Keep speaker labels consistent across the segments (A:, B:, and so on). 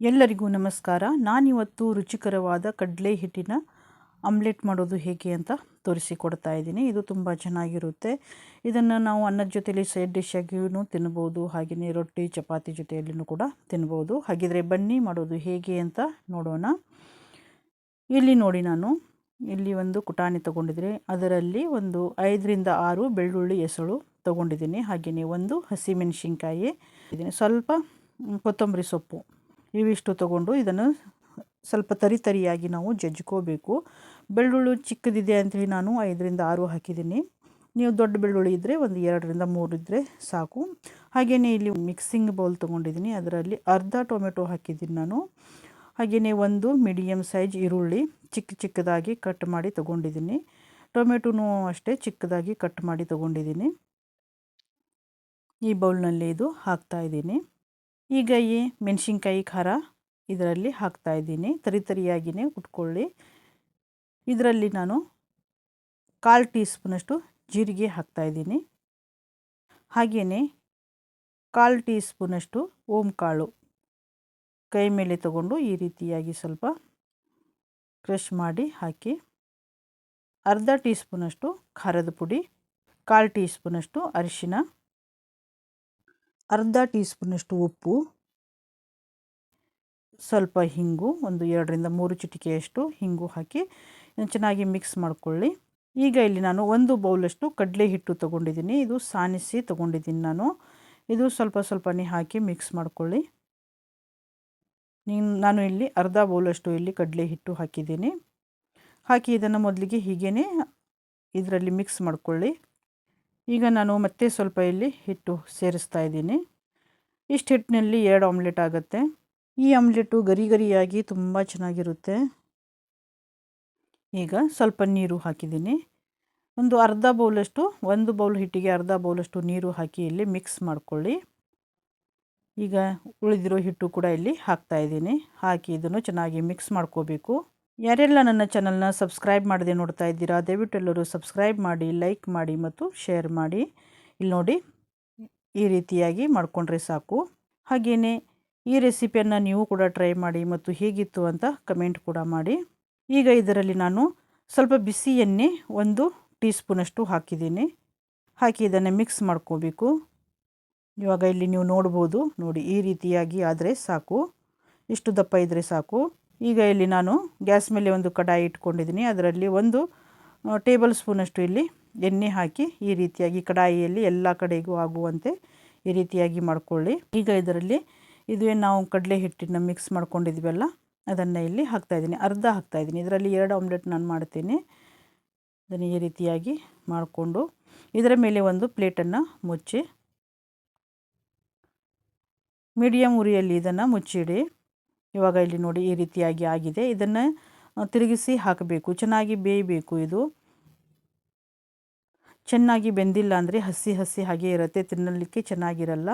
A: ಎಲ್ಲರಿಗೂ ನಮಸ್ಕಾರ. ನಾನಿವತ್ತು ರುಚಿಕರವಾದ ಕಡಲೆ ಹಿಟ್ಟಿನ ಆಮ್ಲೆಟ್ ಮಾಡೋದು ಹೇಗೆ ಅಂತ ತೋರಿಸಿಕೊಡ್ತಾ ಇದ್ದೀನಿ. ಇದು ತುಂಬ ಚೆನ್ನಾಗಿರುತ್ತೆ. ಇದನ್ನು ನಾವು ಅನ್ನದ ಜೊತೆಯಲ್ಲಿ ಸೈಡ್ ಡಿಶ್ ಆಗಿಯೂ ತಿನ್ಬೋದು ಹಾಗೆಯೇ ರೊಟ್ಟಿ, ಚಪಾತಿ ಜೊತೆಯಲ್ಲಿಯೂ ಕೂಡ ತಿನ್ಬೋದು. ಹಾಗಿದ್ರೆ ಬನ್ನಿ ಮಾಡೋದು ಹೇಗೆ ಅಂತ ನೋಡೋಣ. ಇಲ್ಲಿ ನೋಡಿ ನಾನು, ಇಲ್ಲಿ ಒಂದು ಕುಟಾಣಿ ತೊಗೊಂಡಿದ್ರೆ ಅದರಲ್ಲಿ ಒಂದು ಐದರಿಂದ ಆರು ಬೆಳ್ಳುಳ್ಳಿ ಎಸಳು ತೊಗೊಂಡಿದ್ದೀನಿ. ಹಾಗೆಯೇ ಒಂದು ಹಸಿಮೆಣಸಿನ್ಕಾಯಿ. ಸ್ವಲ್ಪ ಕೊತ್ತಂಬರಿ ಸೊಪ್ಪು. ಇವಿಷ್ಟು ತೊಗೊಂಡು ಇದನ್ನು ಸ್ವಲ್ಪ ತರಿ ತರಿಯಾಗಿ ನಾವು ಜಜ್ಕೋಬೇಕು. ಬೆಳ್ಳುಳ್ಳಿ ಚಿಕ್ಕದಿದೆ ಅಂತೇಳಿ ನಾನು ಐದರಿಂದ ಆರು ಹಾಕಿದ್ದೀನಿ. ನೀವು ದೊಡ್ಡ ಬೆಳ್ಳುಳ್ಳಿ ಇದ್ದರೆ ಒಂದು ಎರಡರಿಂದ ಮೂರು ಇದ್ದರೆ ಸಾಕು. ಹಾಗೆಯೇ ಇಲ್ಲಿ ಮಿಕ್ಸಿಂಗ್ ಬೌಲ್ ತೊಗೊಂಡಿದ್ದೀನಿ. ಅದರಲ್ಲಿ ಅರ್ಧ ಟೊಮೆಟೊ ಹಾಕಿದ್ದೀನಿ ನಾನು. ಹಾಗೆಯೇ ಒಂದು ಮೀಡಿಯಮ್ ಸೈಜ್ ಈರುಳ್ಳಿ ಚಿಕ್ಕ ಚಿಕ್ಕದಾಗಿ ಕಟ್ ಮಾಡಿ ತೊಗೊಂಡಿದ್ದೀನಿ. ಟೊಮೆಟೊನೂ ಅಷ್ಟೇ ಚಿಕ್ಕದಾಗಿ ಕಟ್ ಮಾಡಿ ತೊಗೊಂಡಿದ್ದೀನಿ. ಈ ಬೌಲ್ನಲ್ಲಿ ಇದು ಹಾಕ್ತಾಯಿದ್ದೀನಿ ಈಗ ಈ ಮೆಣಸಿನ್ಕಾಯಿ ಖಾರ ಇದರಲ್ಲಿ ಹಾಕ್ತಾ ಇದ್ದೀನಿ. ತರಿ ತರಿಯಾಗಿಯೇ ಉಟ್ಕೊಳ್ಳಿ. ಇದರಲ್ಲಿ ನಾನು ಕಾಲು ಟೀ ಸ್ಪೂನಷ್ಟು ಜೀರಿಗೆ ಹಾಕ್ತಾಯಿದ್ದೀನಿ ಹಾಗೆಯೇ ಕಾಲು ಟೀ ಸ್ಪೂನಷ್ಟು ಓಂ ಕಾಳು ಕೈ ಮೇಲೆ ತಗೊಂಡು ಈ ರೀತಿಯಾಗಿ ಸ್ವಲ್ಪ ಕ್ರಷ್ ಮಾಡಿ ಹಾಕಿ ಅರ್ಧ ಟೀ ಸ್ಪೂನಷ್ಟು ಖಾರದ ಪುಡಿ, ಕಾಲು ಟೀ ಸ್ಪೂನಷ್ಟು ಅರಿಶಿನ ಅರ್ಧ ಟೀ ಸ್ಪೂನಷ್ಟು ಉಪ್ಪು, ಸ್ವಲ್ಪ ಹಿಂಗು, ಒಂದು ಎರಡರಿಂದ ಮೂರು ಚಿಟಿಕೆಯಷ್ಟು ಹಿಂಗು ಹಾಕಿ ಚೆನ್ನಾಗಿ ಮಿಕ್ಸ್ ಮಾಡಿಕೊಳ್ಳಿ. ಈಗ ಇಲ್ಲಿ ನಾನು ಒಂದು ಬೌಲಷ್ಟು ಕಡಲೆ ಹಿಟ್ಟು ತೊಗೊಂಡಿದ್ದೀನಿ. ಇದು ಸಾನಿಸಿ ತೊಗೊಂಡಿದ್ದೀನಿ ನಾನು. ಇದು ಸ್ವಲ್ಪ ಸ್ವಲ್ಪನೇ ಹಾಕಿ ಮಿಕ್ಸ್ ಮಾಡಿಕೊಳ್ಳಿ. ನೀನು, ನಾನು ಇಲ್ಲಿ ಅರ್ಧ ಬೌಲಷ್ಟು ಇಲ್ಲಿ ಕಡಲೆ ಹಿಟ್ಟು ಹಾಕಿದ್ದೀನಿ. ಹಾಕಿ ಇದನ್ನು ಮೊದಲಿಗೆ ಹೀಗೇ ಇದರಲ್ಲಿ ಮಿಕ್ಸ್ ಮಾಡ್ಕೊಳ್ಳಿ. ಈಗ ನಾನು ಮತ್ತೆ ಸ್ವಲ್ಪ ಇಲ್ಲಿ ಹಿಟ್ಟು ಸೇರಿಸ್ತಾ ಇದ್ದೀನಿ. ಇಷ್ಟು ಹಿಟ್ಟಿನಲ್ಲಿ ಎರಡು ಆಮ್ಲೆಟ್ ಆಗುತ್ತೆ. ಈ ಆಮ್ಲೆಟು ಗರಿ ಗರಿಯಾಗಿ ತುಂಬ ಚೆನ್ನಾಗಿರುತ್ತೆ. ಈಗ ಸ್ವಲ್ಪ ನೀರು ಹಾಕಿದ್ದೀನಿ. ಒಂದು ಅರ್ಧ ಬೌಲಷ್ಟು, ಒಂದು ಬೌಲ್ ಹಿಟ್ಟಿಗೆ ಅರ್ಧ ಬೌಲಷ್ಟು ನೀರು ಹಾಕಿ ಇಲ್ಲಿ ಮಿಕ್ಸ್ ಮಾಡ್ಕೊಳ್ಳಿ. ಈಗ ಉಳಿದಿರೋ ಹಿಟ್ಟು ಕೂಡ ಇಲ್ಲಿ ಹಾಕ್ತಾ ಇದ್ದೀನಿ. ಹಾಕಿ ಇದನ್ನು ಚೆನ್ನಾಗಿ ಮಿಕ್ಸ್ ಮಾಡ್ಕೋಬೇಕು. ಯಾರೆಲ್ಲ ನನ್ನ ಚಾನಲ್ನ ಸಬ್ಸ್ಕ್ರೈಬ್ ಮಾಡದೆ ನೋಡ್ತಾ ಇದ್ದೀರಾ, ದಯವಿಟ್ಟು ಎಲ್ಲರೂ ಸಬ್ಸ್ಕ್ರೈಬ್ ಮಾಡಿ ಲೈಕ್ ಮಾಡಿ ಮತ್ತು ಶೇರ್ ಮಾಡಿ. ಇಲ್ಲಿ ನೋಡಿ, ಈ ರೀತಿಯಾಗಿ ಮಾಡಿಕೊಂಡ್ರೆ ಸಾಕು. ಹಾಗೆಯೇ ಈ ರೆಸಿಪಿಯನ್ನು ನೀವು ಕೂಡ ಟ್ರೈ ಮಾಡಿ ಮತ್ತು ಹೇಗಿತ್ತು ಅಂತ ಕಮೆಂಟ್ ಕೂಡ ಮಾಡಿ. ಈಗ ಇದರಲ್ಲಿ ನಾನು ಸ್ವಲ್ಪ ಬಿಸಿ ಎಣ್ಣೆ ಒಂದು ಟೀ ಸ್ಪೂನಷ್ಟು ಹಾಕಿದ್ದೀನಿ. ಹಾಕಿ ಇದನ್ನು ಮಿಕ್ಸ್ ಮಾಡ್ಕೋಬೇಕು. ಇವಾಗ ಇಲ್ಲಿ ನೀವು ನೋಡ್ಬೋದು, ನೋಡಿ, ಈ ರೀತಿಯಾಗಿ ಆದರೆ ಸಾಕು. ಇಷ್ಟು ದಪ್ಪ ಇದ್ದರೆ ಸಾಕು. ಈಗ ಇಲ್ಲಿ ನಾನು ಗ್ಯಾಸ್ ಮೇಲೆ ಒಂದು ಕಡಾಯಿ ಇಟ್ಕೊಂಡಿದ್ದೀನಿ. ಅದರಲ್ಲಿ ಒಂದು ಟೇಬಲ್ ಸ್ಪೂನಷ್ಟು ಇಲ್ಲಿ ಎಣ್ಣೆ ಹಾಕಿ ಈ ರೀತಿಯಾಗಿ ಕಡಾಯಿಯಲ್ಲಿ ಎಲ್ಲ ಕಡೆಗೂ ಆಗುವಂತೆ ಈ ರೀತಿಯಾಗಿ ಮಾಡಿಕೊಳ್ಳಿ. ಈಗ ಇದರಲ್ಲಿ ಇದು ಏನು ನಾವು ಕಡಲೆ ಹಿಟ್ಟನ್ನು ಮಿಕ್ಸ್ ಮಾಡ್ಕೊಂಡಿದ್ವಲ್ಲ, ಅದನ್ನು ಇಲ್ಲಿ ಹಾಕ್ತಾಯಿದ್ದೀನಿ ಅರ್ಧ ಹಾಕ್ತಾಯಿದ್ದೀನಿ ಇದರಲ್ಲಿ ಎರಡು ಆಮ್ಲೆಟ್ ನಾನು ಮಾಡ್ತೀನಿ. ಅದನ್ನು ಈ ರೀತಿಯಾಗಿ ಮಾಡಿಕೊಂಡು ಇದರ ಮೇಲೆ ಒಂದು ಪ್ಲೇಟನ್ನು ಮುಚ್ಚಿ ಮೀಡಿಯಮ್ ಉರಿಯಲ್ಲಿ ಇದನ್ನು ಮುಚ್ಚಿಡಿ. ಇವಾಗ ಇಲ್ಲಿ ನೋಡಿ ಈ ರೀತಿಯಾಗಿ ಆಗಿದೆ. ಇದನ್ನು ತಿರುಗಿಸಿ ಹಾಕಬೇಕು. ಚೆನ್ನಾಗಿ ಬೇಯಬೇಕು ಇದು. ಚೆನ್ನಾಗಿ ಬೆಂದಿಲ್ಲ ಅಂದರೆ ಹಸಿ ಹಸಿ ಹಾಗೆ ಇರುತ್ತೆ, ತಿನ್ನಲಿಕ್ಕೆ ಚೆನ್ನಾಗಿರಲ್ಲ.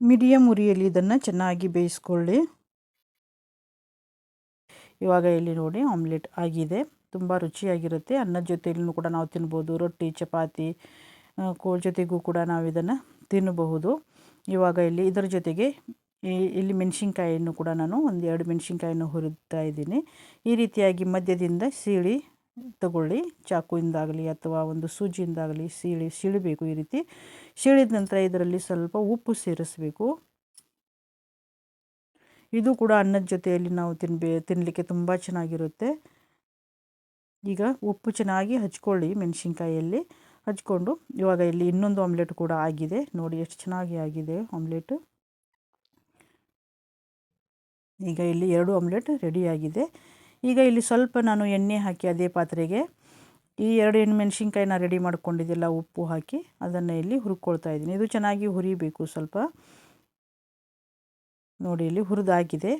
A: ಮೀಡಿಯಮ್ ಉರಿಯಲ್ಲಿ ಇದನ್ನು ಚೆನ್ನಾಗಿ ಬೇಯಿಸ್ಕೊಳ್ಳಿ. ಇವಾಗ ಇಲ್ಲಿ ನೋಡಿ ಆಮ್ಲೆಟ್ ಆಗಿದೆ. ತುಂಬ ರುಚಿಯಾಗಿರುತ್ತೆ. ಅನ್ನದ ಜೊತೆಯಲ್ಲೂ ಕೂಡ ನಾವು ತಿನ್ಬೋದು. ರೊಟ್ಟಿ, ಚಪಾತಿ ಕೋ ಜೊತೆಗೂ ಕೂಡ ನಾವು ಇದನ್ನು ತಿನ್ನಬಹುದು. ಇವಾಗ ಇಲ್ಲಿ ಇದರ ಜೊತೆಗೆ ಇಲ್ಲಿ ಮೆಣಸಿನ್ಕಾಯಿಯನ್ನು ಕೂಡ ನಾನು ಒಂದು ಎರಡು ಮೆಣಸಿನ್ಕಾಯನ್ನು ಹುರಿತಾ ಇದ್ದೀನಿ. ಈ ರೀತಿಯಾಗಿ ಮಧ್ಯದಿಂದ ಸೀಳಿ ತಗೊಳ್ಳಿ. ಚಾಕುವಿಂದಾಗಲಿ ಅಥವಾ ಒಂದು ಸೂಜಿಯಿಂದಾಗಲಿ ಸೀಳಿ, ಸೀಳಬೇಕು ಈ ರೀತಿ. ಸೀಳಿದ ನಂತರ ಇದರಲ್ಲಿ ಸ್ವಲ್ಪ ಉಪ್ಪು ಸೇರಿಸಬೇಕು. ಇದು ಕೂಡ ಅನ್ನದ ಜೊತೆಯಲ್ಲಿ ನಾವು ತಿನ್ಬೇ ತಿನ್ನಲಿಕ್ಕೆ ತುಂಬ ಚೆನ್ನಾಗಿರುತ್ತೆ. ಈಗ ಉಪ್ಪು ಚೆನ್ನಾಗಿ ಹಚ್ಕೊಳ್ಳಿ ಮೆಣಸಿನ್ಕಾಯಲ್ಲಿ ಹಚ್ಕೊಂಡು ಇವಾಗ ಇಲ್ಲಿ ಇನ್ನೊಂದು ಆಮ್ಲೆಟ್ ಕೂಡ ಆಗಿದೆ. ನೋಡಿ ಎಷ್ಟು ಚೆನ್ನಾಗಿ ಆಗಿದೆ ಆಮ್ಲೆಟ್. ಈಗ ಇಲ್ಲಿ ಎರಡು ಆಮ್ಲೆಟ್ ರೆಡಿಯಾಗಿದೆ ಈಗ ಇಲ್ಲಿ ಸ್ವಲ್ಪ ನಾನು ಎಣ್ಣೆ ಹಾಕಿ ಅದೇ ಪಾತ್ರೆಗೆ, ಈ ಎರಡು ಎಣ್ಣೆ ಮೆಣಸಿನ್ಕಾಯಿನ ರೆಡಿ ಮಾಡ್ಕೊಂಡಿದ್ದೆಲ್ಲ, ಉಪ್ಪು ಹಾಕಿ ಅದನ್ನು ಇಲ್ಲಿ ಹುರ್ಕೊಳ್ತಾ ಇದ್ದೀನಿ. ಇದು ಚೆನ್ನಾಗಿ ಹುರಿಬೇಕು ಸ್ವಲ್ಪ. ನೋಡಿ ಇಲ್ಲಿ ಹುರಿದಾಗಿದೆ.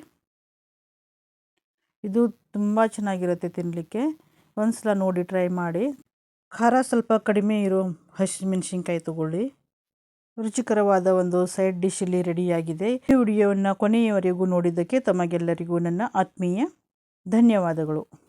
A: ಇದು ತುಂಬ ಚೆನ್ನಾಗಿರುತ್ತೆ ತಿನ್ನಲಿಕ್ಕೆ ಒಂದು ಸಲ ನೋಡಿ ಟ್ರೈ ಮಾಡಿ. ಖಾರ ಸ್ವಲ್ಪ ಕಡಿಮೆ ಇರೋ ಹಸಿ ತೊಗೊಳ್ಳಿ ತಗೊಳ್ಳಿ. ರುಚಿಕರವಾದ ಒಂದು ಸೈಡ್ ಡಿಶ್ ಇಲ್ಲಿ ರೆಡಿಯಾಗಿದೆ. ಈ ವಿಡಿಯೋವನ್ನು ಕೊನೆಯವರೆಗೂ ನೋಡಿದ್ದಕ್ಕೆ ತಮಗೆಲ್ಲರಿಗೂ ನನ್ನ ಆತ್ಮೀಯ ಧನ್ಯವಾದಗಳು.